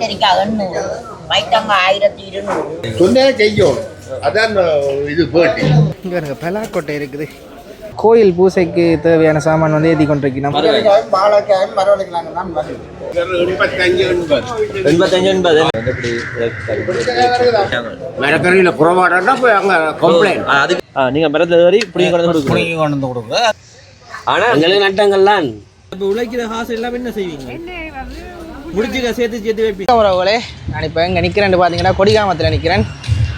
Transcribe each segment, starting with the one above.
கத்திரிக்காய் எண்ணூறு மைத்தங்காய் ஆயிரத்தி இருநூறு சொன்னே செய்யும் அதான் இது போட்டி இங்கே இருங்க பலாக்கொட்டை இருக்குது. கோயில் பூசைக்கு தேவையான சாமான் வந்து ஏற்றி கொண்டிருக்கணும் மரக்கறியில் குறைபாடுன்னா போய் அங்கே கம்ப்ளைண்ட் அதுக்கு ஆ, நீங்க மரத்துல ஏறி புடிங்க கொண்டு வந்து கொடுக்குறீங்க கொண்டு வந்து கொடுக்குறது ஆனா எங்களுக்கு நட்டங்கள்லாம். இப்ப உழைக்கிற காசு எல்லாம் என்ன செய்வீங்க? முடிச்சுக்க சேர்த்து சேர்த்து வைப்பீங்க. உறவுகளே நான் இப்போ இங்கே நிற்கிறேன்னு பார்த்தீங்கன்னா கொடிகாமத்தில் நிற்கிறேன்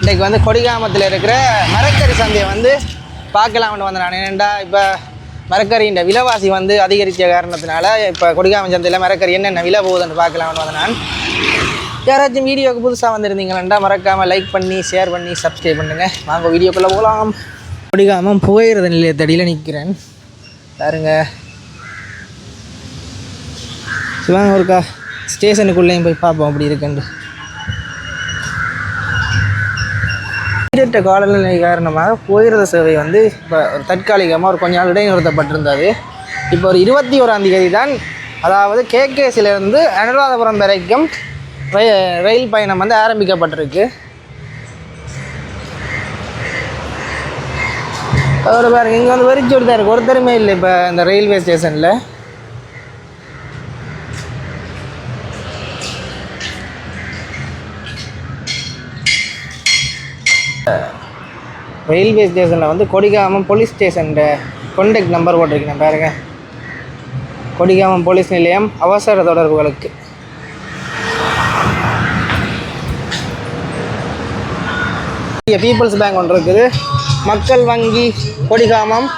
இன்றைக்கு வந்து கொடிகாமத்தில் இருக்கிற மரக்கறி சந்தையை வந்து பார்க்கலாம்னு வந்தேன் நான். ஏன்டா இப்போ மரக்கறியின் விலைவாசி வந்து அதிகரித்த காரணத்தினால இப்போ கொடிகாம சந்தையில் மரக்கறி என்னென்ன விலை போகுதுன்னு பார்க்கலாம்னு வந்தேன் நான். யாராச்சும் வீடியோவுக்கு புதுசாக வந்திருந்தீங்கன்னா மறக்காமல் லைக் பண்ணி ஷேர் பண்ணி சப்ஸ்கிரைப் பண்ணுங்கள் வாங்க வீடியோக்குள்ளே போகலாம். கொடிகாமம் புகையிறது நிலையத்தடியில் நிற்கிறேன் பாருங்க. சிவாங்க ஒருக்கா ஸ்டேஷனுக்குள்ளேயும் போய் பார்ப்போம் அப்படி இருக்குன்னு சீரற்ற காலநிலை காரணமாக போயிருந்த சேவை வந்து இப்போ ஒரு தற்காலிகமாக ஒரு கொஞ்ச நாள் இடைநிறுத்தப்பட்டிருந்தது. இப்போ ஒரு இருபத்தி ஓராம் தேதி தான் அதாவது கேகேசிலேருந்து அனுராதபுரம் வரைக்கும் ரயில் பயணம் வந்து ஆரம்பிக்கப்பட்டிருக்கு. அதோட பாருங்க இங்கே வந்து வெறிச்சு விடுத்தாருக்கு ஒருத்தருமே இல்லை இப்போ இந்த ரயில்வே ஸ்டேஷனில். ரயில்வே ஸ்டேஷனில் வந்து Kodikamam police station contact number போட்டிருக்கேன் பாருங்க. கொடிகாமம் போலீஸ் நிலையம் அவசர தொடர்புகளுக்கு. பீப்புள்ஸ் பேங்க் ஒன்று இருக்குது. மக்கள் வங்கி கொடிகாமம்.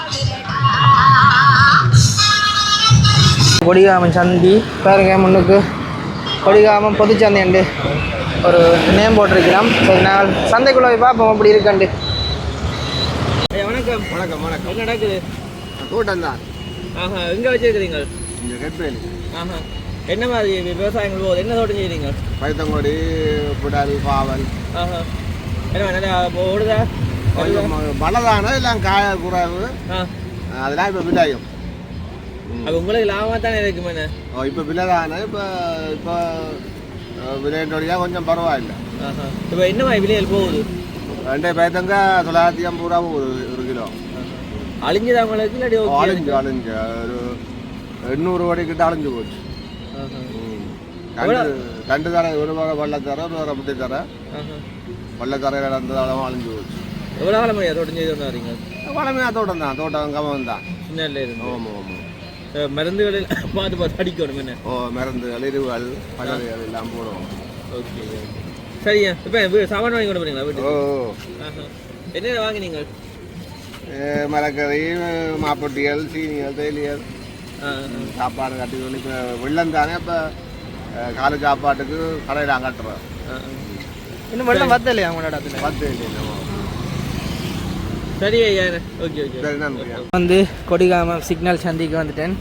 கொடிகாமம் சந்தி பாருங்க முன்னுக்கு. கொடிகாமம் பொதுச்சந்தை ஒரு நேம் போட்டிருக்கிறோம். சரி நான் சந்தைக்குள்ளே போய் பார்ப்போம் அப்படி இருக்கண்டு வணக்கம். வணக்கம் வணக்கம். என்ன நடக்குது? தோட்டம் தான் ஆஹா எங்க வச்சிருக்கிறீங்க? இந்த கெட்வேலி. ஆஹா. என்ன மாதிரி விவசாயங்கள் போகுது? என்ன தோட்டம் செய்றீங்க? பைத்தங்கொடி புடல் பாவல். ஆஹா. என்ன நல்லா ஓடுதா? கொஞ்சம் மழை தானே எல்லாம் காய ஆ. அதெல்லாம் இப்போ விளையும். அப்போ உங்களுக்கு லாபமாக தானே இருக்குமே என்ன? இப்போ விலை தானே இப்போ இப்போ விலையினுடைய கொஞ்சம் பரவாயில்லை. ஆஹா. இப்போ என்ன மாதிரி விலைகள் போகுது? ரெண்டே பயத்தங்க தொள்ளாயிரத்தி ஐம்பது ரூபா ஒரு ஒரு கிலோ அழிஞ்சுதா உங்களுக்கு இல்லாட்டி ஓகே அழிஞ்சு அழிஞ்சு ஒரு எண்ணூறு கோடி கிட்ட அழிஞ்சு போச்சு கண்டு கண்டு தர ஒரு வகை வெள்ளத்தர ஒரு வகை முட்டை தர ஆஹா வெள்ளத்தரையில் நடந்ததாலும் அழிஞ்சு போச்சு எவ்வளோ காலம் முடியாது தோட்டம் செய்து கொண்டு வரீங்க வளமையாக தோட்டம் தான் தோட்டம் கமம் தான் சின்னல இருந்து ஆமாம் ஆமாம் மருந்துகளில் பார்த்து பார்த்து அடிக்கணும் என்ன ஓ பழங்கள் எல்லாம் போடுவோம் ஓகே சரியா. இப்போ சாமான் வாங்கி கொண்டு போறீங்களா ஓ வீட்டுக்கு ஆஹா. என்ன வாங்கினீங்க மரக்கறி மாப்பொட்டிகள் சீனிகள் தேயிலிகள் ஆ சாப்பாடு கட்டி சொல்லி இப்போ வெள்ளம் தானே இப்போ காலை சாப்பாட்டுக்கு கடையில் கட்டுறோம். ஆ, ஆ. இன்னும் வெள்ளம் பத்தலையா உங்களோட இடத்துல? பத்து இல்லை சரி ஐயா. Okay okay. சரி நன்றி வந்து கொடிகாமம் சிக்னல் சந்திக்கு வந்துட்டேன்.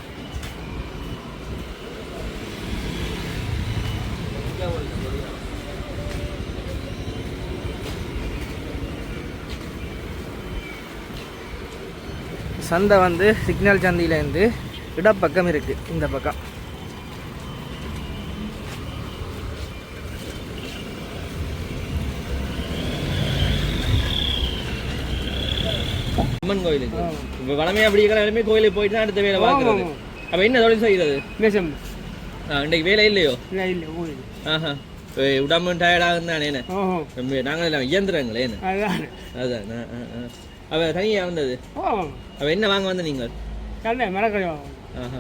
சந்தை வந்து சிக்னல் சந்தியிலேருந்து இடப்பக்கம் இருக்குது இந்த பக்கம். அம்மன் கோயிலுக்கு. இப்போ வளமையாக அப்படி இருக்கிற எல்லாமே கோயிலுக்கு போயிட்டு தான் அடுத்த வேலை பார்க்குறது. அப்போ என்ன தொழில் செய்கிறது மேசம் இன்றைக்கு வேலை இல்லையோ? இல்லை இல்லை கோயில் ஆஹா. உடம்பு டயர்டாகும் தானே நாங்கள் இயந்திரங்களே அதுதான் அதான். அவள் தனியாக வந்தது? அவள் என்ன வாங்க வந்த நீங்கள்? மரக்கறி வாங்கணும் ஆஹா.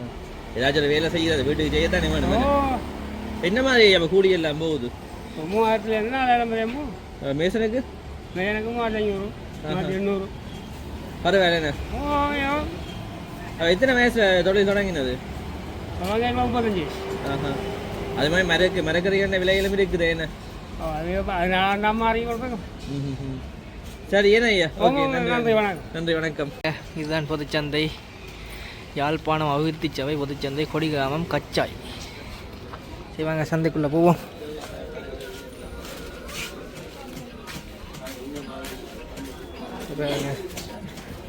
ஏதாச்சும் வேலை செய்கிறது வீட்டுக்கு செய்யத்தானே வேணும் என்ன? என்ன மாதிரி அப்போ கூலி எல்லாம் போகுது? மூவாயிரத்துல என்ன வேலை முடியுமோ மேசனுக்கு? ஐநூறு மூவாயிரத்தி எண்ணூறு. பரவாயில்ல என்ன? அவள் எத்தனை வயசுல தொழில் தொடங்கினது? முப்பத்தஞ்சு. ஆஹா. அது மாதிரி மரக்கு மரக்கறியான விலைகளும் இருக்குது என்ன? நம்ம ம்ஹும். சரி ஏன்னா ஐயா? ஓகே நன்றி வணக்கம். நன்றி வணக்கம். இதுதான் பொதுச்சந்தை. யாழ்ப்பாணம் அபிவிருத்தி சபை பொதுச்சந்தை கொடிகிராமம் கச்சாய். செய்வாங்க சந்தைக்குள்ளே போவோம்.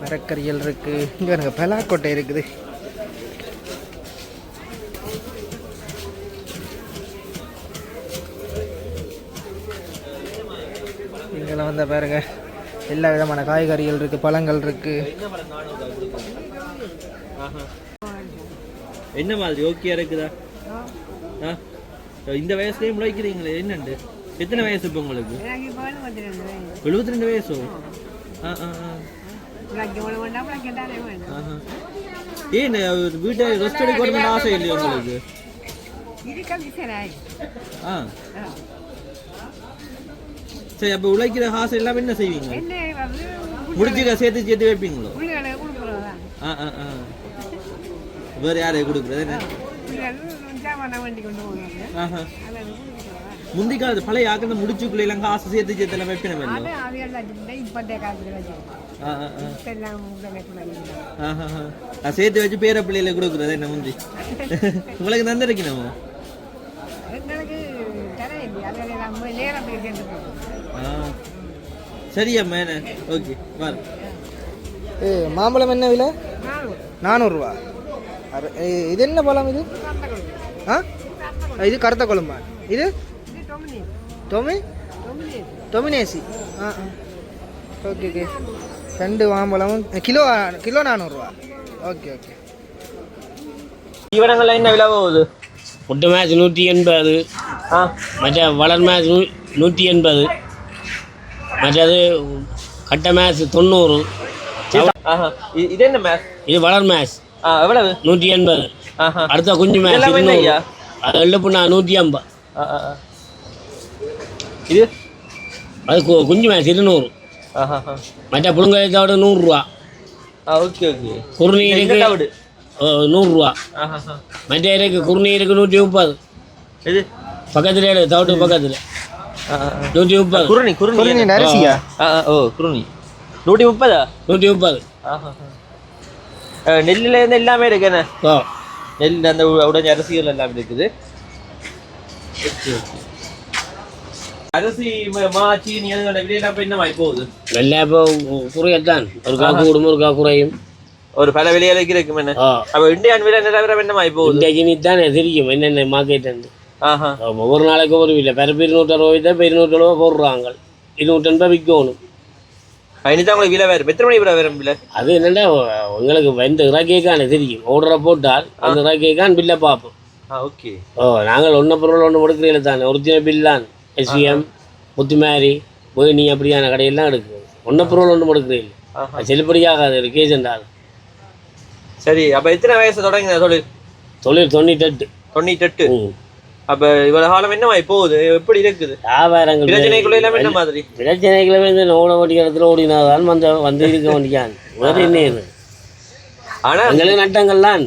மரக்கறியல் இருக்குது இங்கே எனக்கு பலாக்கோட்டை இருக்குது. இங்கெல்லாம் வந்தால் பாருங்கள் எல்லா விதமான காய்கறிகள் இருக்குது பழங்கள் இருக்குது என்ன மாதிரி ஓகே இருக்குதா? ஆ? இந்த வயசுலயே முளைக்கிறீங்களே என்னண்டு? எத்தனை வயசு இப்போ உங்களுக்கு? எழுபத்தி ரெண்டு வயசோ. ஏன் வீட்டை ரெஸ்ட் எடுக்கணும்னு ஆசை இல்லையா உங்களுக்கு? ஆ. சரி அப்போ உழைக்கிற ஆசை எல்லாம் என்ன செய்வீங்க? முடிச்சுக்க சேர்த்து சேர்த்து வைப்பீங்களோ? ஆ ஆ ஆ. வேறு யாரை கொடுக்குறது? முந்தி காலத்து பழைய ஆக்கின முடிச்சுக்குள்ள எல்லாம் காசு சேர்த்து சேர்த்து எல்லாம் வைப்பினம் சேர்த்து வச்சு பேர பிள்ளையில கொடுக்குறது என்ன முந்தி? உங்களுக்கு தந்திருக்கணுமோ? சரி அம்மா என்ன ஓகே பாரு ஏ மாம்பழம் என்ன விலை? நானூறுரூவா இது என்ன பழம் இது? ஆ? இது கருத்த குழம்பா. இது? டொமி? டொமினி டொமினேசி. ஆ ஆ. ஓகே ஓகே ரெண்டு மாம்பழமும் கிலோ கிலோ நானூறுரூவா ஓகே ஓகே தீவனங்கள்லாம் என்ன விலை போகுது? புட்டு மேட்ச் நூற்றி எண்பது. ஆ. மற்ற வளர் மேட்ச் நூ நூற்றி எண்பது. மற்றது கட்ட மேட்ச் தொண்ணூறு. இது என்ன மேம் இது வளர் மேட்ச் எவ்வளவு? நூற்றி எண்பது. அடுத்த குஞ்சு மேட்ச் எழுப்புனா நூற்றி ஐம்பது. இது? அது குஞ்சு மேட்ச் இருநூறு. மற்ற புழுங்கலத்தோட நூறுரூவா. Okay okay. குறுநீருக்கு நூறுரூவா. மற்ற இருக்கு குறுநீருக்கு நூற்றி முப்பது. இது? பக்கத்தில் தவிட்டு பக்கத்தில். நூற்றி முப்பது குருணி குருணி குருணி ஆ, ஓ குருணி நூற்றி முப்பதா நூற்றி முப்பது ஆஹா ஆ. ஆ, நெல்லுல இருந்து எல்லாமே இருக்கு என்ன ஓ நெல் அந்த உடைஞ்ச அரிசிகள் எல்லாம் இருக்குது அரிசி ம- மா சீனி அதோட விலையெல்லாம் இப்போ என்ன மாதிரி போகுது வெள்ளை இப்போ குறையத்தான் ஒரு கா கூடும் ஒரு கா குறையும் ஒரு பல விலையில இருக்கும் என்ன அப்ப இந்தியன் விலை நிலவரம் என்ன மாதிரி போகுது நீ தானே தெரியும் என்னென்ன மார்க்கெட் ஒவ்வொரு நாளைக்கு ஒரு இல்லை பிறப்பு இருநூற்றி அறுபது இப்போ இருநூற்றி அறுபது போடுறாங்க. இருநூற்றி எண்பது விற்கணும் இனிதான் உங்களுக்கு விலை வேறு. எத்தனை மணி விலை வேறு விலை அது என்னென்னா உங்களுக்கு இந்த இறக்கைக்கான தெரியும். ஓடுற போட்டால் அந்த இறக்கைக்கான் பில்லை பார்ப்போம். ஓகே. ஓ நாங்கள் ஒன்று பொருள் ஒன்று கொடுக்குறீங்கள தானே. ஒரிஜினல் பில்லான் எஸ்விஎம் முத்துமாரி வேணி அப்படியான கடையெல்லாம் எடுக்குது. ஒன்று பொருள் ஒன்று கொடுக்குறீங்க. செல்லுபடியாகாது ஒரு கேஜெண்டால் சரி அப்ப எத்தனை வயசு தொடங்கின தொழில்? தொழில் தொண்ணூத்தெட்டு. தொண்ணூத்தெட்டு. ம். அப்ப இவ்வளவு காலம் என்ன மாதிரி போகுது? எப்படி இருக்குது? வியாபாரங்கள் பிரச்சனைக்குள்ள எல்லாம் என்ன மாதிரி? பிரச்சனைகளை வந்து ஓட வேண்டிய இடத்துல ஓடினாதான் வந்து வந்து இருக்க வேண்டியான் வேறு என்ன இது? ஆனா எங்களுக்கு நட்டங்கள்லாம்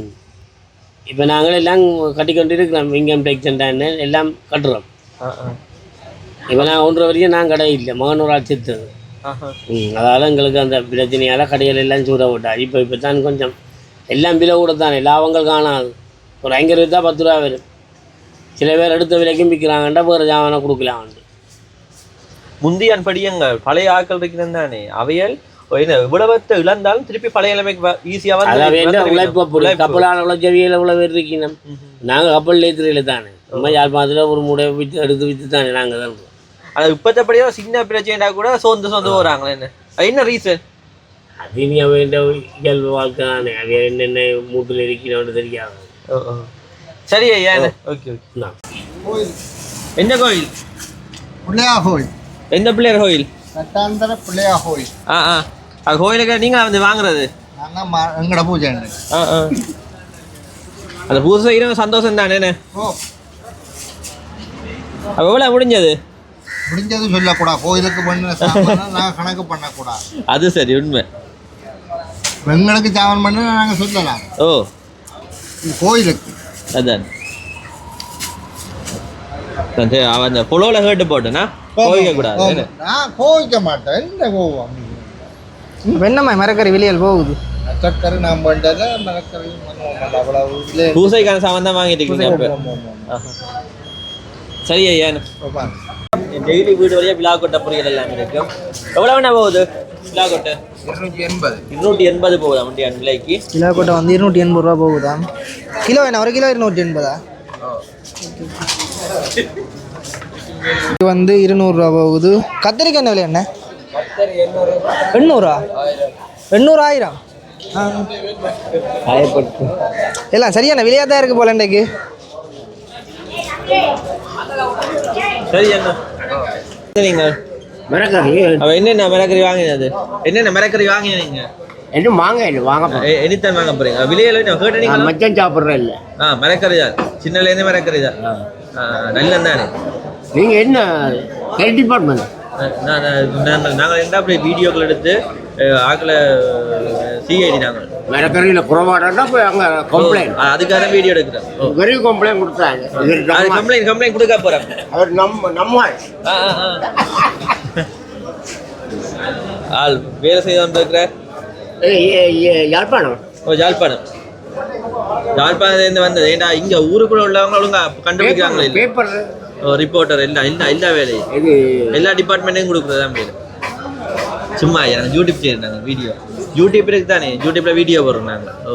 இப்போ நாங்கள் எல்லாம் கட்டிக்கொண்டு இருக்கிறோம் இன்கம் டேக்ஸ் என்ன எல்லாம் கட்டுறோம். இப்போ நான் ஒன்றரை வரைக்கும் நான் கடை இல்லை. மகனூரால் செத்தது ஆஹா. ம் அதால் எங்களுக்கு அந்த பிரச்சனையால் கடைகள் எல்லாம் சூட விட்டார் இப்போ இப்போ தான் கொஞ்சம் எல்லாம் விலை கூட தானே லாபங்கள் காணாது. ஒரு ஐங்கர் விற்றா பத்து ரூபா வரும். சில பேர் எடுத்த விலைக்கும் விற்கிறாங்கண்டா வேறு ஜாமானை கொடுக்கலாம்னு முந்தியான் படியங்கள் பழைய ஆட்கள் இருக்கிறது தானே. அவையல் என்ன இவ்வளவத்தை இழந்தாலும் திருப்பி பழைய நிலைமைக்கு ஈஸியா அதான் வேண்ட உழைப்பு. கப்பலான உழைச்சவியல் பேர் இருக்கணும் நாங்கள் கப்பல் ஏத்துறையில் தானே. நம்ம யாழ்ப்பாணத்தில் ஒரு முறை விற்று எடுத்து விற்று தானே நாங்கள் தான் இருக்கோம். ஆனா இப்பத்தப்படியா சின்ன பிரச்சனைடா கூட சோர்ந்து சோர்ந்து போறாங்களே என்ன? என்ன ரீசன் அது நீ வேண்ட இயல்பு வாழ்க்கை தானே. அது என்னென்ன மூட்டில் இருக்கிறோன்னு தெரியாது. சரி ஐயா என்ன ஓகே ஓகே. எந்த கோயில்? பிள்ளையா கோயில் எந்த பிள்ளையர் கோயில்? கட்டாந்தர பிள்ளையா கோயில் ஆ ஆ. அது கோயிலுக்கு நீங்க வந்து வாங்குறது? நாங்கள் எங்கட பூஜை. ஆ ஆ. அந்த பூசை செய்கிறவங்க சந்தோஷம் தானே என்ன? ஓ. அப்போ எவ்வளோ முடிஞ்சது? முடிஞ்சது சொல்லக்கூடாது கோயிலுக்கு பண்ண நாங்கள் கணக்கு பண்ணக்கூடாது அது சரி உண்மை. எங்களுக்கு சாமான் பண்ண நாங்கள் சொல்லலாம். ஓ. கோயிலுக்கு. அதான். சரி, அவன் அந்த புலோவில் கேட்டு போட்டேனா? கோவிக்க கூடாது என்ன? நான் கோவிக்க மாட்டேன். என்ன கோவம் வெண்ணமை மரக்கறி வெளியில் போகுது. சக்கரை நான் பண்ணல மரக்கறி அவ்வளவு பூசைக்கான சாமான் தான் வாங்கிட்டு இருக்கீங்க. சரி ஐயா. டெய்லி வீடு வழியாக விழா கொட்டை பொரியல் எல்லாம் இருக்கும் எவ்வளோண்ணா போகுது? விழா கொட்டை இருநூற்றி எண்பது. இருநூற்றி எண்பது போகுதா வண்டியான் விலைக்கு கிலோ கொட்டை வந்து இருநூற்றி எண்பது ரூபா போகுதா? கிலோ என்ன ஒரு கிலோ இருநூற்றி எண்பதா? இது வந்து இருநூறுவா போகுது. கத்திரிக்காய் என்ன விலை என்ன? எண்ணூறா? எண்ணூறாயிரம். ஆ. எல்லாம் சரியான விலையாக தான் இருக்குது போல இன்றைக்கு? சரி மிளகாய் அவ என்னென்ன மிளகறி வாங்கினது? என்னென்ன மிளகறி வாங்கினீங்க? இன்னும் வாங்க இல்லை வாங்க எனித்தான் வாங்க போறீங்க? விலையில என்ன கேட்டீங்களா மச்சம் சாப்பிட்றேன் இல்லை. ஆ மிளகறி தான் சின்னலேருந்து மிளகறி தான் நல்ல தானே. நீங்கள் என்ன ஹெல்த் டிபார்ட்மெண்ட் நான் நாங்கள் நாங்கள் என்ன அப்படி வீடியோக்கள் எடுத்து ஆக்கில் சிஐடி நாங்கள். மிளகறியில் குறைபாடுனா போய் அங்கே கம்ப்ளைண்ட் அதுக்காக வீடியோ எடுக்கிறோம். ஓ. வெரி கம்ப்ளைண்ட் கொடுத்தாங்க. கம்ப்ளைண்ட் கம்ப்ளைண்ட் கொடுக்க போகிறேன் அவர் நம்ம நம்ம ஆள் வேலை செய்து வந்திருக்கிற ஏய், ஏய், ஏய், யாழ்ப்பாணம்? ஓ யாழ்ப்பாணம். யாழ்ப்பாணத்துலேருந்து வந்தது. ஏண்டா இங்கே ஊருக்குள்ள உள்ளவங்க ஒழுங்கா கண்டுபிடிக்கிறாங்களே இல்லை? பேப்பர் ஓ ரிப்போர்ட்டர் எல்லாம் எல்லா எல்லா வேலையும். இது எல்லா டிபார்ட்மெண்ட்டையும் கொடுக்குறதா வேலை சும்மா எனக்கு யூடியூப் செய்யறாங்க வீடியோ யூடியூப் இருக்கு தானே யூடியூப்ல வீடியோ வரும் நாங்கள் ஓ.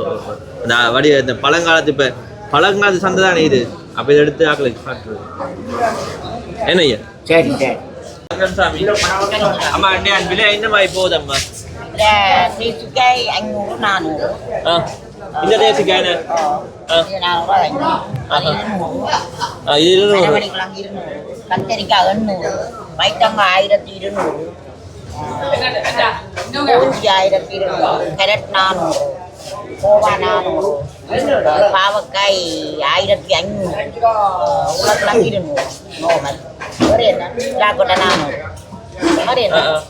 நான் வடி இந்த பழங்காலத்து இப்போ பழங்காலத்து சந்தை தானே இது? அப்போ இதை எடுத்து ஆக்களுக்கு காட்டுறது. என்ன ஐயா? சரி சரி. Cảm ơn Amma anh anh bile inna mai po damma. Là đi chú cây anh ngủ lúc nào nữa. Ah. Inna de sigana. Ah. Nào đó anh. Ah, ഇരുന്നൂറ് അരമണി കുളം ഇരുന്നൂറ് കത്തരിക്ക എണ്ണൂറ് വൈത്തങ്ങ ആയിരത്തി ഇരുന്നൂറ് ആയിരത്തി ഇരുന്നൂറ് കരട്ട് നാനൂറ് கோவா நானூறு பாவக்காய் ஆயிரத்தி ஐநூறு. உருளைக்கிழங்கு இருநூறு. நோமல் ஒரு என்ன? லாக்கொட்டை நானூறு.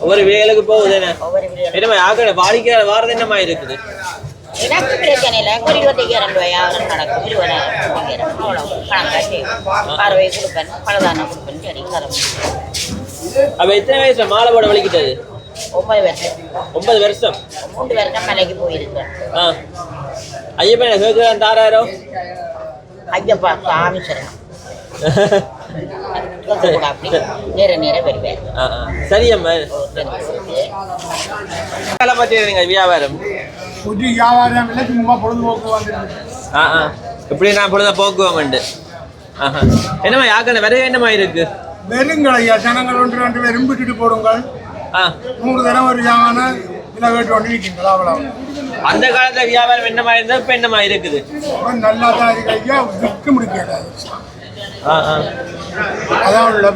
ஒவ்வொரு வேலைக்கு போகுது என்ன? ஒவ்வொரு விலையும் என்ன மாதிரி ஆக்கடை வாடிக்கை வாரது என்ன மாதிரி இருக்குது? எனக்கு பிரச்சனை இல்லை. ஒரு இருபத்தையாயிரம் ரூபாயாவது நடக்கும் இருபதாயிரம். அவ்வளோ கணக்காச்சு பார்வை கொடுப்பேன். பலதானம் கொடுப்பேன் சரி தரம் அப்ப எத்தனை வயசுல மாலை போட வலிக்கிட்டது ஒன்பது வருஷம். ஒன்பது வருஷம்? மூன்று வருஷம் மலைக்கு போயிருக்கேன். ஆ. ஐயப்பன் கேட்குறான் தாராயிரம் ஐயப்பா சாமி அப்படி நேர நேர வருவேன். சரி அம்மா. வேலை பார்த்துருங்க வியாபாரம்? புது வியாபாரம் இல்லை சும்மா பொழுதுபோக்கு வந்து ஆ ஆ. இப்படி நான் பொழுத போக்குவோம்ண்டு ஆஹா. என்னம்மா யாக்கண்ண விறகு என்னம்மா இருக்கு? வெறுங்களையா? ஜனங்கள் ஒன்று ரெண்டு பேரும் விட்டுட்டு போடுங்கள். ஆ. மூணு தடவை ஒரு ஜாமான கேட்டு கொண்டு இருக்கீங்களா அவ்வளோ அந்த காலத்துல வியாபாரம் என்னமா இருந்தா இப்ப என்னமா இருக்குது? நல்லா தான் இருக்கு ஐயா விற்க முடியாது ஆ ஆ. அதான் உள்ள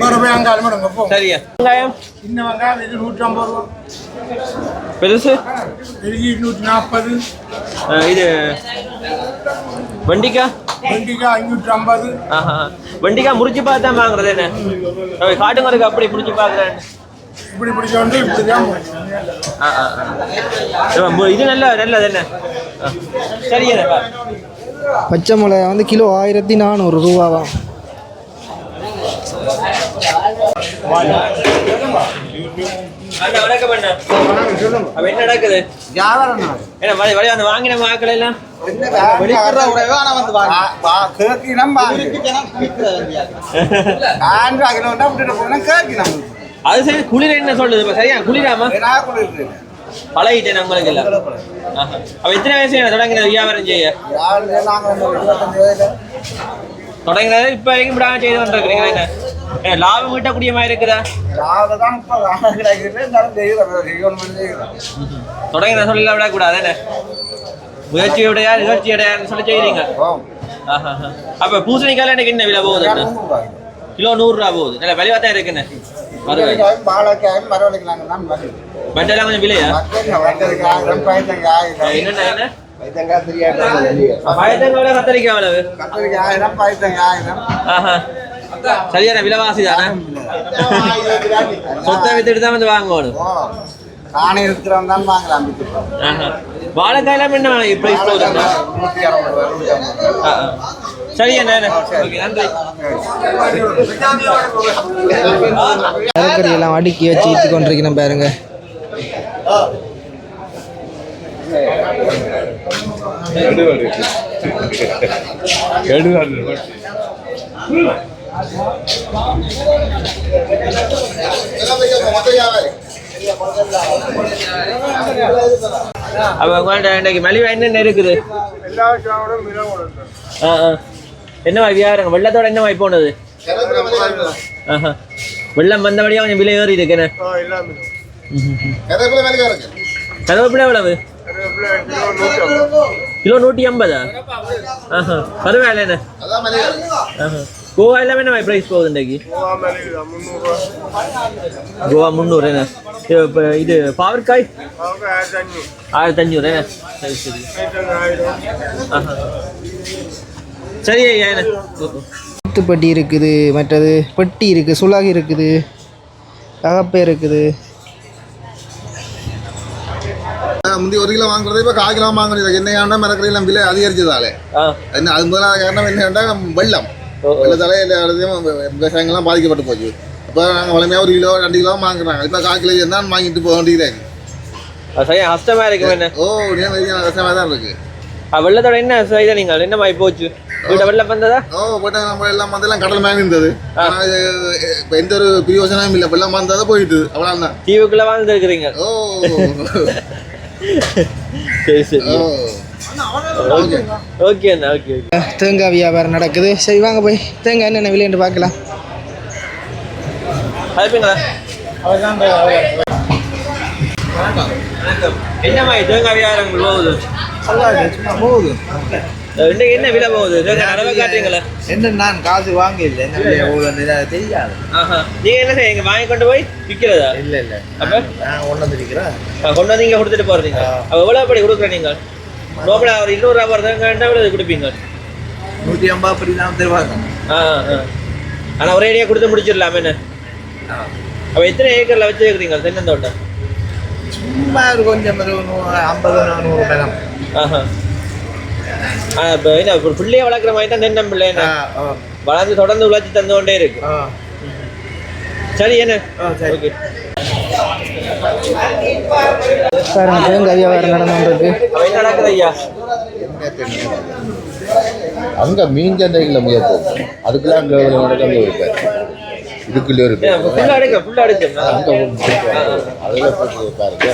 வேறு போய் அங்கே அலுமடுங்க போ. சரியா. வெங்காயம்? சின்ன வெங்காயம் இது நூற்றி ஐம்பது ரூபா. பெருசு? நூற்றி நாற்பது இது வண்டிக்காய் வெண்டிக்காய் ஐநூற்றி ஐம்பது ஆஹா. வண்டிக்காய் முடிச்சு பார்த்து வாங்குறது என்ன? ஓ, காட்டுங்க இருக்கு அப்படி முடிச்சு பார்க்குறேன். இப்படி பிடிச்ச வந்து இப்படி இது நல்ல நல்லது என்ன. சரியா பச்சை மிளகாய் வந்து கிலோ ஆயிரத்தி நானூறு ரூபாவாம் அண்ணா வணக்கம் அண்ணா அப்ப என்ன நடக்குது என்ன வழி வழி அந்த வாங்கின வாக்கள் எல்லாம்? அது சரி குளிர் என்ன சொல்லுது? இப்ப சரியா? குளிராமா? பழகிட்டேன் உங்களுக்கு ஆஹா. அப்ப எத்தனை வயசு என்ன தொடங்கினது? வியாபாரம் செய்ய? தொடங்கினது இப்ப வரைக்கும் விடாம செய்து வந்துருக்கீங்களா என்ன? லாபம் கிட்டக்கூடிய மாதிரி இருக்குதா? தொடங்கின சொல்ல விடக்கூடாது என்ன? முயற்சி விடையா நிகழ்ச்சி விடையான்னு சொல்லி செய்றீங்க? ஆஹா. அப்ப பூசணிக்கால எனக்கு என்ன விலை போகுது? கிலோ நூறு ரூபா போகுது. நல்ல விலையா தான் இருக்குன்னு மறுபடியும். பட்டெல்லாம் கொஞ்சம் விலையா? என்னென்ன என்ன? பயத்தங்காவில கத்தரிக்காய் எவ்வளவு? ஆஹா. சரியான விலைவாசி தானே? சொத்தை வித்துட்டு தான் வந்து வாங்கணும் நானே இருக்கிறவன் தான் வாங்கலாம் ஆஹா. வாழைக்காயெல்லாம் என்ன ஆ. சரி மரக்கறி எல்லாம் அடுக்கி வச்சு கொண்டிருக்கிறேன் பாருங்க. அப்ப உங்கள்ட்ட இன்னைக்கு மலிவா என்னென்ன இருக்குது? ஆ ஆ. என்னவா வியாபாரம்? வெள்ளத்தோட என்னவா போனது? வெள்ளம் வந்தபடியாக கொஞ்சம் விலை ஏறி இருக்குன்னு கருவேப்பிலை எவ்வளவு? கிலோ நூற்றி ஐம்பதா ஆஹா பரவாயில்ல என்ன ஆஹா கோவா எல்லாமே என்ன ப்ரைஸ் போகுது இன்றைக்கு கோவா முந்நூறு என்ன இப்போ இது பாவற்காய் ஆயிரத்தி அஞ்சூறு என்ன சரி சரி ஆஹா சரி ஐயா என்ன பெட்டி இருக்குது மற்றது பட்டி இருக்குது சுலாகி இருக்குது அகப்பை இருக்குது முந்தி ஒரு கிலோ வாங்குறதே இப்போ கால் கிலோ வாங்குறது என்ன காரணம் மிளகரையெல்லாம் விலை அதிகரிச்சதாலே. என்ன அது முதலாவது காரணம் என்ன வெள்ளம். வெள்ளத்தாலே விவசாயங்கள்லாம் பாதிக்கப்பட்டு போச்சு. இப்போ நாங்கள் வளமையாக ஒரு கிலோ ரெண்டு கிலோ வாங்குறாங்க. இப்போ கால் கிலோ தான் வாங்கிட்டு போக வேண்டியது அது. சரியா கஷ்டமா இருக்கும் என்ன? ஓ தான் இருக்கு. ஆ, வெள்ளத்தோட என்ன செய்த நீங்கள்? என்ன மாதிரி போச்சு? வீட்டை வெள்ளம் வந்ததா? ஓ போட்டு நம்ம எல்லாம் வந்தெல்லாம் கடல் மேலே இருந்தது. இப்போ எந்த ஒரு பிரயோஜனமும் இல்லை. வெள்ளம் வந்ததை போயிட்டு அவ்வளோதான் தீவுக்குள்ள வாழ்ந்துருக்கிறீங்க. ஓ. சரி சரி. ஓகே. ஓகே அண்ணா ஓகே தேங்காய் வியாபாரம் நடக்குது. சரி வாங்க போய். தேங்காய் என்னென்ன விலைன்னு பார்க்கலாம். என்ன மாதிரி தேங்காய் வியாபாரம் போகுது போகுது. இன்னைக்கு என்ன விலை போகுது? அளவை காட்டுறீங்களா? என்ன நான் காசு வாங்கல என்ன விலை எவ்வளவு நிதா- தெரியாது. ஆஹா. நீங்க என்ன செய்ய வாங்கி கொண்டு போய் விற்கிறதா இல்ல இல்ல. அப்ப? நான் கொண்டு வந்திருக்கிறேன் அஹ் கொண்டு வந்து இங்க கொடுத்துட்டு போறீங்க. அப்ப எவ்வளவு படி கொடுக்குற நீங்க நோபலா ஒரு இன்னூறு ரூபா தேங்காய் எவ்வளவு கொடுப்பீங்க? நூற்றி ஐம்பது அப்படி தான் தருவாங்க. ஆ ஆ. ஆனா ஒரே அடியா கொடுத்து முடிச்சிடலாம் என்ன? அப்ப எத்தனை ஏக்கர்ல வச்சு இருக்கிறீங்க தென்னந்தோட்டம் சும்மா ஒரு கொஞ்சம் ஒரு ஐம்பது நூறு மேடம் ஆஹா. இப்போ என்ன ஒரு பிள்ளைய வளர்க்குற மாதிரி தான் தென்னம் பிள்ளை வளர்ந்து தொடர்ந்து உழைச்சி தந்து கொண்டே இருக்கு. சரி என்ன? ஓகே. பாருங்க தேங்காய் வியாபாரம் நடந்து கொண்டிருக்கு அப்ப என்ன நடக்குது ஐயா? அங்கே மீன் சந்தைகளில் போகும் அதுக்கெல்லாம் அங்கே நடக்காம வைப்பார் இதுக்குள்ளே இருக்கு. அதில் போட்டு பாருங்க.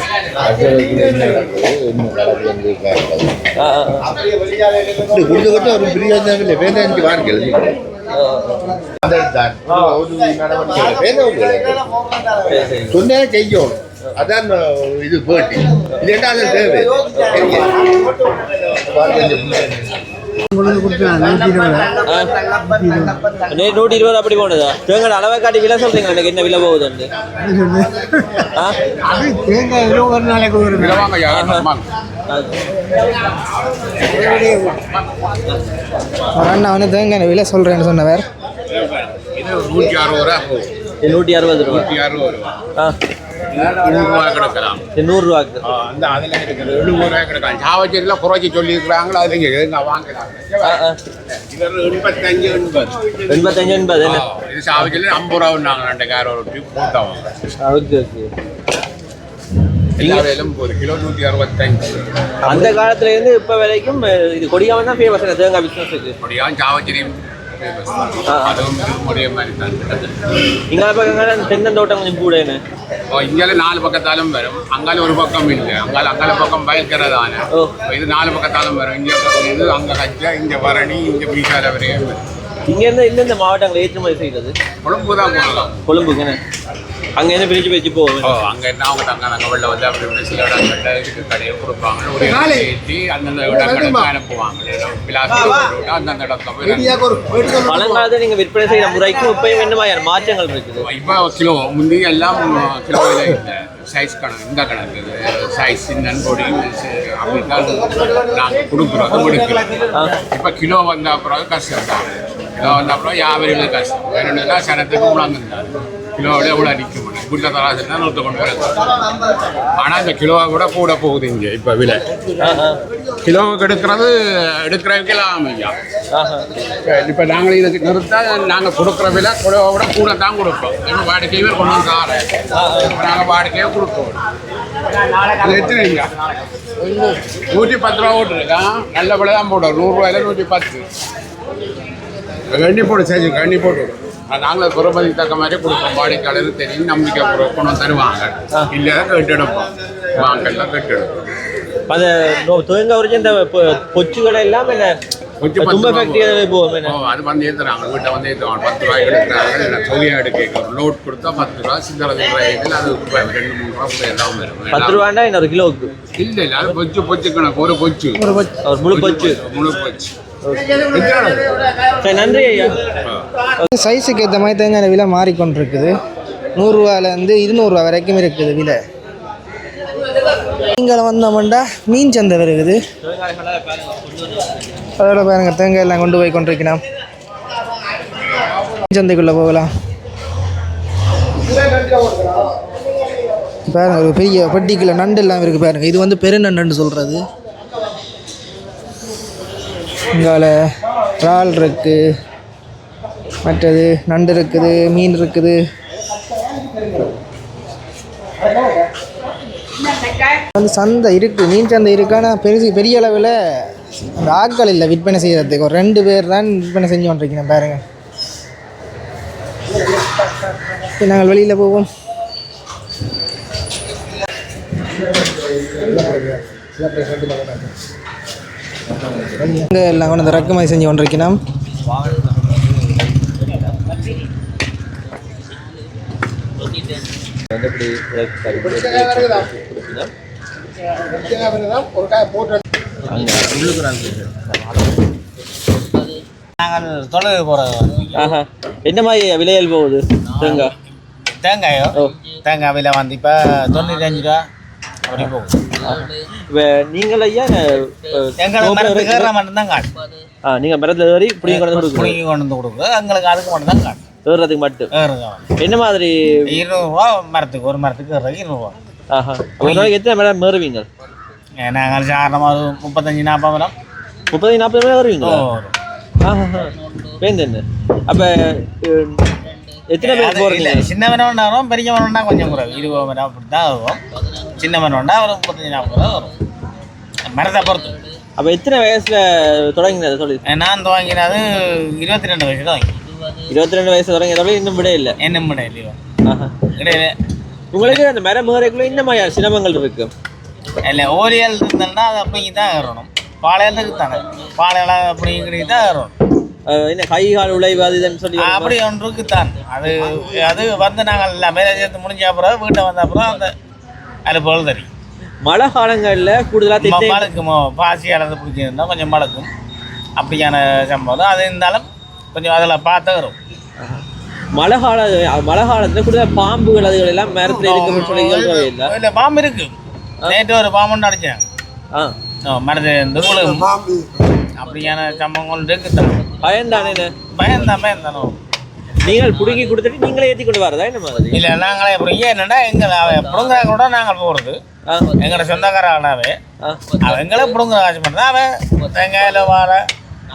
இப்படி கொடுத்து விட்டு ஒரு பிரியோஜனம் இல்லை வாருங்கள் சொன்னே செய்யும். அதான் இது போட்டி இது என்ன அது தேவை. நூற்றி இருபது. அப்படி போனதா? தேங்காய் அளவை காட்டி விலை சொல்றீங்க எனக்கு என்ன விலை போகுதுன்னு ஆ? அது தேங்காய் ஒரு நாளைக்கு ஒரு ஒரு அண்ணா வந்து தேங்காய் விலை சொல்கிறேன்னு சொன்னவர். நூற்றி அறுபது ரூபா போகும் நூற்றி அறுபது ரூபா. நூற்றி அறுபது ரூபா. ஆ. நூறு ரூபா கிடக்கலாம். இது நூறுரூவாக்கு அந்த அதில் இருக்குது. ரூபா கிடக்கலாம். சாவச்சேரியில் குறைச்சி சொல்லியிருக்கிறாங்களோ? அது இங்கே நான் வாங்கலாம். ஆ ஆ. இது ஒரு எண்பத்தஞ்சு எண்பது. எண்பத்தஞ்சு எண்பது இது சாவச்சேரியில் ஐம்பது ரூபா நாங்கள் ரெண்டு கார ஒரு டியூப் போட்டோம் ஆ, ஓகே அந்த காலத்துல இருந்து இப்ப வரைக்கும் இது கொடியாம தான் ஃபேமஸ் தேங்காய் பிசினஸுக்கு அப்படியா சாவச்சேரியும். அதுவும் இதுவும் ஒரே மாதிரி தான். இங்கால அந்த தென்னந்தோட்டம் கொஞ்சம் கூட என்ன ஓ, இங்கால நாலு பக்கத்தாலும் வரும் அங்கால ஒரு பக்கம் இல்லை அங்கால அங்கால பக்கம் பயக்கிறதான ஓ. இது நாலு பக்கத்தாலும் வரும் இங்க இது அங்க கச்சா இங்க வரணி இங்க பீசால வரையும் வரும். இங்க இருந்து எந்தெந்த மாவட்டங்கள் ஏற்றுமதி செய்கிறது கொழும்பு தான் போகலாம் என்ன அங்க இருந்து பிரிச்சு பிரிச்சு போவோம் ஓ அங்க என்ன அவங்க தங்க நாங்க வெளில வந்து அப்படி இப்படி சில இடங்கள்ல இதுக்கு கடையை கொடுப்பாங்க. ஒரு ஏற்றி அந்தந்த இடங்களுக்கு அனுப்புவாங்க. பிளாஸ்டிக் அந்தந்த இடத்துல போய் பழங்காலத்துல நீங்க விற்பனை செய்யற முறைக்கும் இப்பயும் என்ன மாற்றங்கள் இருக்குது? இப்போ கிலோ முந்தி எல்லாம் கிலோவில் இல்லை. சைஸ் கணக்கு இந்த கணக்கு சைஸ் சின்னன் பொடி அப்படித்தான் நாங்கள் கொடுக்குறோம் அது முடிக்கிறோம் இப்போ கிலோ வந்த அப்புறம் கஷ்டம் தான். கிலோ வந்த அப்புறம் வியாபாரிகளுக்கு கஷ்டம். வேணும்னா சனத்துக்கு முழங்குந்தார் கிலோவில் எவ்வளோ நிற்க முடியும் குள்ள தராசு தான் நூற்று கொண்டு ஆனால் இந்த கிலோவை கூட கூட போகுது இங்கே இப்போ விலை. கிலோவுக்கு எடுக்கிறது எடுக்கிறதுக்கு எல்லாம் ஐயா. இப்போ நாங்கள் இதுக்கு நிறுத்தா நாங்கள் கொடுக்குற விலை கூட விட கூட தான் கொடுப்போம். எங்கள் வாடிக்கையே கொண்டு வந்து தாரேன் நாங்கள் வாடிக்கையே கொடுப்போம். இது எத்தனைங்க நூற்றி பத்து ரூபா போட்டுருக்கான் நல்ல விலை தான் போடுவோம் நூறுரூவாயில நூற்றி பத்து. கண்ணி போடு சரி கண்ணி போட்டு நாங்கள் குறைமதி தக்க மாதிரி கொடுப்போம். வாடிக்கையாளருக்கு தெரியும் நம்பிக்கை கொண்டு தருவாங்க. இல்லை கேட்டு எடுப்போம் வாங்கலாம் கேட்டு எடுப்போம் அந்த நோ- தேங்காய் உரிச்சு இந்த பொச்சுகளை எல்லாம் என்ன? தும்ப ரூபா. ஃபேக்டரி ஏதாவது போவோம் ஓ, அது வந்து ஏற்றுறாங்க வீட்டை வந்து ஏற்றுவாங்க பத்து ரூபாய் எடுக்கிறாங்க. சொல்லியா எடுக்க லோட் கொடுத்தா பத்து ரூபா சில்லறை ரூபாய் இதில் அது ரெண்டு மூணு ரூபா கூட எல்லாம் வரும். பத்து ரூபாண்டா இன்னொரு கிலோவுக்கு. இல்லை இல்லை அது பொச்சு பொச்சு. கணக்கு ஒரு பொச்சு. ஒரு முழு பச்சு. முழு பொச்சு. நன்றி ஐயா. சைஸுக்கு ஏற்ற மாதிரி தேங்காய் விலை மாறிக்கொண்டிருக்குது. நூறுரூவாலேருந்து இருநூறுவா வரைக்கும் இருக்குது விலை. நீங்கள் வந்தோம்னா மீன் சந்தை இருக்குது அதோட பாருங்க தேங்காய் எல்லாம் கொண்டு போய் கொண்டிருக்கலாம் மீன் சந்தைக்குள்ளே போகலாம். பாருங்க ஒரு பெரிய பட்டிக்குள்ள நண்டு எல்லாம் இருக்குது பாருங்க. இது வந்து பெருநண்டுன்னு சொல்கிறது இங்கால இறால் இருக்குது மற்றது நண்டு இருக்குது மீன் இருக்குது. வந்து சந்தை இருக்குது மீன் சந்தை இருக்கு. ஆனால் பெருசு பெரிய அளவில் அந்த ஆட்கள் இல்லை. விற்பனை செய்கிறதுக்கு ஒரு ரெண்டு பேர் தான் விற்பனை செஞ்சு கொண்டிருக்கணும் பாருங்கள் நாங்கள் வெளியில் போவோம். இங்கே எல்லாம் கொண்டு இறக்குமதி செஞ்சு இப்படி நாங்கள் தொழில் போகிறோம் ஆஹா. என்ன மாதிரி விலையல் போகுது? தேங்காய்? தேங்காயோ? தேங்காய் விலை வந்து இப்போ தொண்ணூத்தஞ்சு ரூபா அப்படி போகுது. நீங்கள் ஐயா மட்டும்தான் காடு ஆ நீங்கள் மரத்தில் ஏறி கொண்டு வந்து கொண்டு வந்து கொடுக்குறது எங்களுக்கு அதுக்கு மட்டும்தான் காடு ஏறுறதுக்கு மட்டும். என்ன மாதிரி? இருநூறுவா மரத்துக்கு ஒரு மரத்துக்கு ஏறுறதுக்கு இருநூறுவா. ஆஹா. எத்தனை மரம் மேறுவீங்க நாங்கள் சாதாரணமாக ஒரு முப்பத்தஞ்சு நாற்பது மரம். முப்பது நாற்பது மரம் ஏறுவீங்களா? ஆஹா. என்ன அப்போ எத்தனை பேர் போகிறீங்க இல்ல, சின்ன மரம் வரும் பெரிய மரம்னா கொஞ்சம் குறைவு இருபது மரம் அப்படி தான் வரும் சின்ன மரம் வந்தா ஒரு முப்பத்தஞ்சு நாற்பது ரூபா வரும். மரத்தை பொறுத்து. அப்போ எத்தனை வயசில் தொடங்கினது? சொல்லி. நான் துவங்கினது இருபத்தி ரெண்டு வயசு தான் வாங்கி இருபத்தி ரெண்டு வயசு தொடங்கிய தொடங்கி இன்னும் விட இல்லை. என்ன முடை இல்லையோ. இடையில உங்களுக்கு அந்த மரம் மேறக்குள்ள இந்த மாதிரி சிரமங்கள் இருக்கு? இல்லை ஓரியல் இருந்ததுன்னா அது அப்படிங்க தான் ஏறணும். இருக்கு தானே பாளையம் அப்படிங்கிறது தான் ஏறணும். என்ன கை கால் உழைவு அது இதுன்னு சொல்லி அப்படி ஒன்றுக்கு தான் அது அது வந்து நாங்கள் எல்லாம் மேலே சேர்த்து முடிஞ்ச அப்புறம் வீட்டை வந்த அப்புறம் அந்த அது போல் தெரியும். மழை காலங்களில் கூடுதலாக மழுக்கும் பாசி அளந்து பிடிச்சிருந்தா கொஞ்சம் மழக்கும். அப்படியான சம்பவம். அது இருந்தாலும் கொஞ்சம் அதில் பார்த்து வரும் மழை கால மழை காலத்தில் கூடுதலாக பாம்புகள் அதுகள் எல்லாம் மரத்தில் இருக்குன்னு சொல்லி இல்லை. இல்லை பாம்பு இருக்கு. நேற்று ஒரு பாம்பு அடிச்சேன். ஆ. மரத்து இந்த உலகம் அப்படியான சம்பவங்கள் இருக்கு தான் பயன்தானே பயந்தான் பயந்தானோ. நீங்கள் பிடுங்கி கொடுத்துட்டு நீங்களே ஏற்றி கொண்டு வரதா என்ன மாதிரி? இல்லை நாங்களே இப்போ ஏன் என்னடா எங்களை அவன் பிடுங்குறா கூட நாங்கள் போகிறது ஆ. எங்களோட சொந்தக்கார ஆளாவே அவன் எங்களை பிடுங்குற காசு பண்ணுறா. அவன் தேங்காயில் வாழை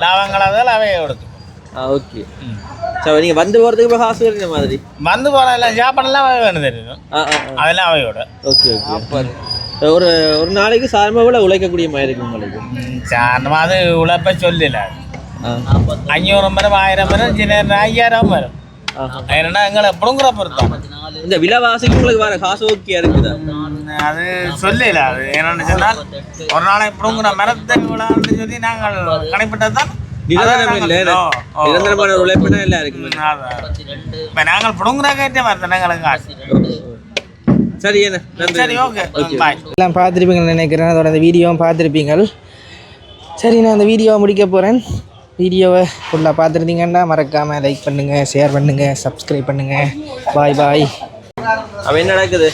லாவங்களாதால் அவைய எடுத்து. ஆ ஓகே. சரி நீங்கள் வந்து போகிறதுக்கு இப்போ காசு இந்த மாதிரி? வந்து போன எல்லாம் சாப்பாடெல்லாம் அவை வேணும் தெரியும்? ஆ ஆ ஆ. அதெல்லாம் அவையோட ஓகே ஓகே. ஒரு ஒரு நாளைக்கு சாரமாக கூட உழைக்கக்கூடிய மாதிரி இருக்கு உங்களுக்கு. சாரணமாக அது உழைப்ப சொல்லல அஞ்சூறு மரம் ஆயிரம் மரம் சின்ன ஐயாயிரம் ஆஹா. ஏன்னா எங்களை பிடுங்குற பொறுத்தான் இந்த விலைவாசிக்கு உங்களுக்கு வர காசு ஓகே இருக்குதா அது சொல்லல அது என்னன்னு சொன்னால் ஒரு நாளை பிடுங்குற மரத்தை விழான்னு சொல்லி நாங்கள் கணிப்பிட்டது தான் நிரந்தரம் இல்லை நிரந்தரமான ஒரு உழைப்புனா எல்லாம் இருக்கு இப்போ நாங்கள் பிடுங்குற கேட்டே வரது எங்களுக்கு காசு சரி என்ன சரி ஓகே பாய் எல்லாம் பார்த்துருப்பீங்கன்னு நினைக்கிறேன் அதோட அந்த வீடியோவும் பார்த்துருப்பீங்க சரி நான் அந்த வீடியோவை முடிக்க போகிறேன் வீடியோவை ஃபுல்லாக பார்த்துருந்தீங்கன்னா மறக்காமல் லைக் பண்ணுங்கள் ஷேர் பண்ணுங்கள் சப்ஸ்கிரைப் பண்ணுங்கள் பாய் பாய் அவன் என்ன நடக்குது?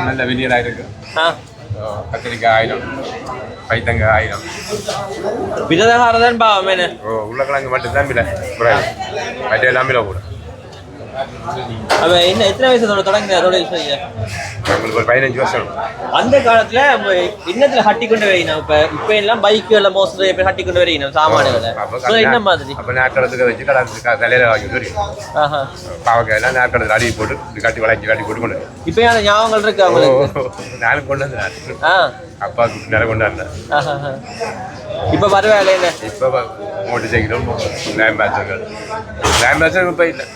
நல்ல வெளியெல்லாம் இருக்கு. ஆ. கத்திரிக்காய் ஆயிரம் பைத்தங்காய் ஆயிரம் விரதகாரதான் பா அவன் என்ன? ஓ உருளைக்கிழங்கு மட்டும்தான் குறைவு மற்ற எல்லாம் கூட அவன் என்ன எத்தனை வயசு அதோட தொடங்கி அதோட நம்மளுக்கு ஒரு பதினஞ்சு வருஷம். அந்த காலத்துல இன்னத்துல ஹட்டி கொண்டு வரீங்க இப்ப இப்ப எல்லாம் பைக்குல மோசடி எப்படி ஹட்டி கொண்டு வரீங்க சாமான்களை? அப்போ So, என்ன மாதிரி? அப்போ நாட்களத்துக்கு வச்சு கடை தலையில வாங்கி தெரியும் ஆஹா. பாவக்காய் எல்லாம் நாட்களத்தில் அடி போட்டு கட்டி வளைச்சி கட்டி போட்டு கொண்டு. இப்ப அந்த ஞாபகங்கள் இருக்கு அவங்களுக்கு? நானும் கொண்டு வந்தேன். ஆ. அப்பா நிறைய கொண்டு வந்தேன். இப்ப பரவாயில்ல என்ன? இப்போ மோட்டர் சைக்கிளும் இப்போ இப்போ ஆட்டோ எண்டர்கள்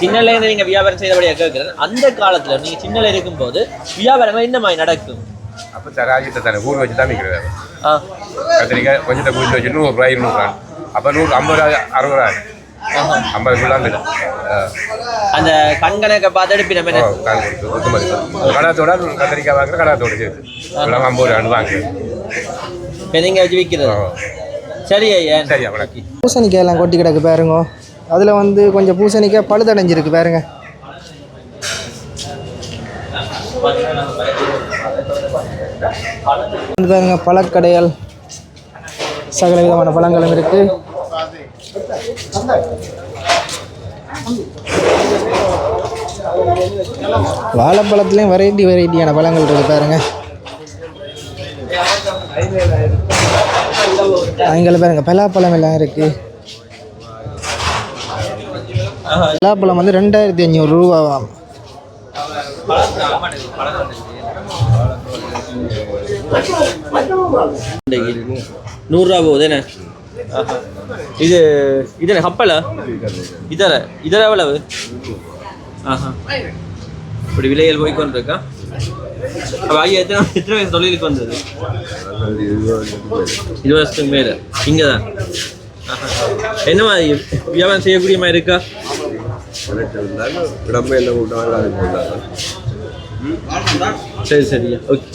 சின்னல இருந்து நீங்க வியாபாரம் செய்தபடியா கேட்கிறேன் அந்த காலத்துல நீங்க சின்னல இருக்கும்போது வியாபாரம் என்ன மாதிரி நடக்கும்? அப்போ தராஜிட்ட தானே ஊர் வச்சு தான் விற்கிறது. ஆ. கத்திரிக்காய் கொஞ்சத்தை குடிச்சு வச்சு நூறு ரூபாய் இருநூறுவா அப்போ நூறு ஐம்பது ரூபா அறுபது ரூபா ஐம்பது கிலோ அந்த கண்கணக்கை பார்த்து எடுப்பி நம்ம என்ன கடாத்தோட கத்திரிக்காய் வாங்குற கடாத்தோட சேர்த்து. இவ்வளோ ஐம்பது ரூபா வாங்க பெருங்க வச்சு விற்கிறது. சரி ஐயா. சரியா வணக்கம் பூசணிக்காய் எல்லாம் கொட்டி கிடக்கு பாருங்க. அதில் வந்து கொஞ்சம் பூசணிக்காய் பழுதடைஞ்சிருக்கு பாருங்க. வந்து பாருங்க பழக்கடையால். சகல விதமான பழங்களும் இருக்கு. வாழைப்பழத்துலேயும் வெரைட்டி வெரைட்டியான பழங்கள் இருக்கு பாருங்க. அங்கே பாருங்க பலாப்பழம் எல்லாம் இருக்கு. பலாப்பழம் வந்து ரெண்டாயிரத்தி அஞ்சூறு ரூபாவாம் நூறுரூவா போகுது என்ன? இது இது கப்பலா? இதர இதர எவ்வளவு? ஆஹா. இப்படி விலைகள் போய் கொண்டிருக்கா அப்போ ஐயா எத்தனை எத்தனை வயசு தொழிலுக்கு வந்தது? இருபது வருஷத்துக்கு மேலே. இங்கே தான் என்ன மாதிரி வியாபாரம் செய்யக்கூடிய மாதிரி இருக்கா? சரி சரியா ஓகே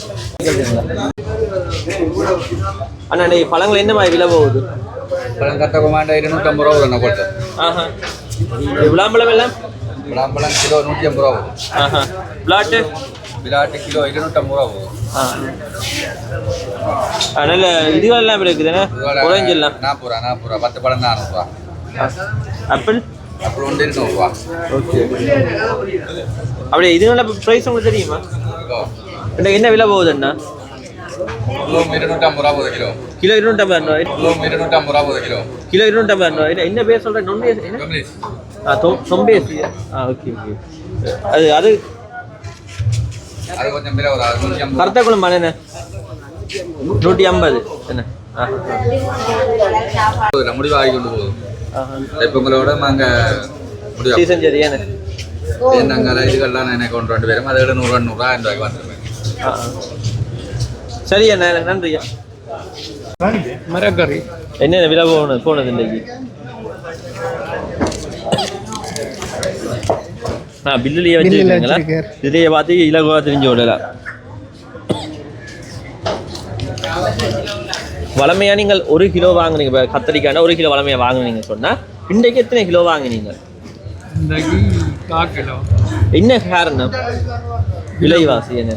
அண்ணா நீ பழங்கள் என்ன மாதிரி விலை போகுது? பழம் கட்ட கொமாண்டா இருநூற்றம்பது ரூபா வரும் கொட்டு ஆஹா. விளாம்பழம் எல்லாம்? விளாம்பழம் கிலோ நூற்றி ஐம்பது ரூபா வரும் ஆஹா. விளாட்டு? விராட்டு கிலோ இருநூற்றம்பது ரூபா ஆ. அதனால இதுவெல்லாம் எப்படி இருக்குதுண்ணே? எல்லாம் நாற்பது ரூபா நாற்பது ரூபா. பத்து பழம் நானூறுரூவா ஆப்பிள்? அப்புறம் ஒன்று இருநூறுவா ஓகே அப்படியே இது நல்ல ப்ரைஸ் உங்களுக்கு தெரியுமா? இந்த என்ன விலை போகுதுண்ணா கிலோ இருநூற்றம்பது ரூபா போகுது கிலோ. கிலோ இருநூற்றம்பது ரூபாய் கிலோ இருநூற்றம்பது ரூபா போகுது கிலோ. கிலோ இருநூற்றம்பது ரூபாய் என்ன என்ன பேர் சொல்கிறேன் நொன்னே என்ன? ஆ தொ தொம்பேசி ஆ ஓகே ஓகே அது அது அது கொஞ்சம் விலை ஒரு நூற்றி ஐம்பது கருத்த குழம்பு என்ன? நூற்றி ஐம்பது. என்ன? ஆஹா ரூபா முடிவாகி கொண்டு போகுது. ஆஹா இப்போ உங்களோட நாங்கள் சீசன் சரி என்ன? நாங்கள் இதுகள்லாம் எனக்கு கொண்டு ரெண்டு பேரும் அதை விட நூறுரூவா நூறுரூவா ரூபாய்க்கு வந்துருவேன் ஆ ஆ. சரி அண்ணா நன்றியா மரக்கறி. என்ன விலை போனது போனது இன்னைக்கு ஆ பில்லுலேயே பில்லுல வச்சிருக்கீங்களா. இதையே பார்த்து இலகுவாக தெரிஞ்சு விடலாம் வளமையா நீங்கள் ஒரு கிலோ வாங்குனீங்க இப்போ கத்தரிக்காய்னா ஒரு கிலோ வளமையா வாங்குனீங்க சொன்னா இன்றைக்கு எத்தனை கிலோ வாங்குனீங்க? என்ன காரணம்? விலைவாசி என்ன?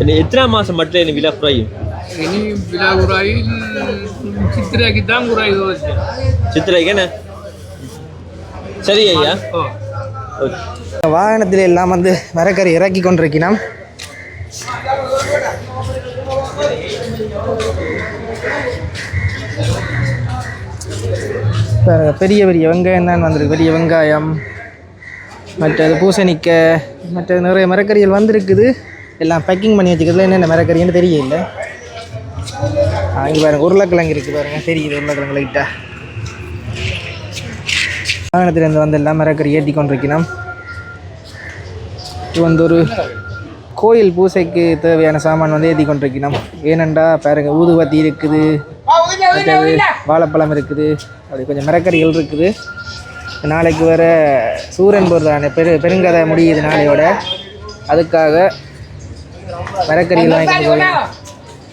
என்ன எத்தனை மாசம் மட்டும் என்ன விலை குறையும்? சித்திரைக்கு தான் குறாய் வச்சு சித்திரைக்கு என்ன? சரி ஐயா. வாகனத்தில் எல்லாம் வந்து மரக்கறி இறக்கி கொண்டிருக்கிறோம். பெரிய பெரிய வெங்காயம் தான் வந்திருக்கு. பெரிய வெங்காயம் மற்றது பூசணிக்காய் மற்ற நிறைய மரக்கறிகள் வந்திருக்குது. எல்லாம் பேக்கிங் பண்ணி வச்சுக்கிறதுல என்னென்ன மரக்கறின்னு தெரியல. இங்கே பாருங்கள் உருளைக்கிழங்கு இருக்குது பாருங்கள் தெரியுது உருளைக்கிழங்கு லைட்டாக வாகனத்திலேருந்து வந்து எல்லாம் மரக்கறி ஏற்றி கொண்டிருக்கிறோம். இது வந்து ஒரு கோயில் பூசைக்கு தேவையான சாமான் வந்து ஏற்றி கொண்டிருக்கணும் ஏனெண்டா பாருங்க ஊதுபத்தி இருக்குது வாழைப்பழம் இருக்குது அப்படி கொஞ்சம் மரக்கறிகள் இருக்குது. நாளைக்கு வர சூரன் போடுறான பெரு பெருங்கதை முடியுது நாளையோட. அதுக்காக மரக்கறிகள் வாங்கி கொண்டு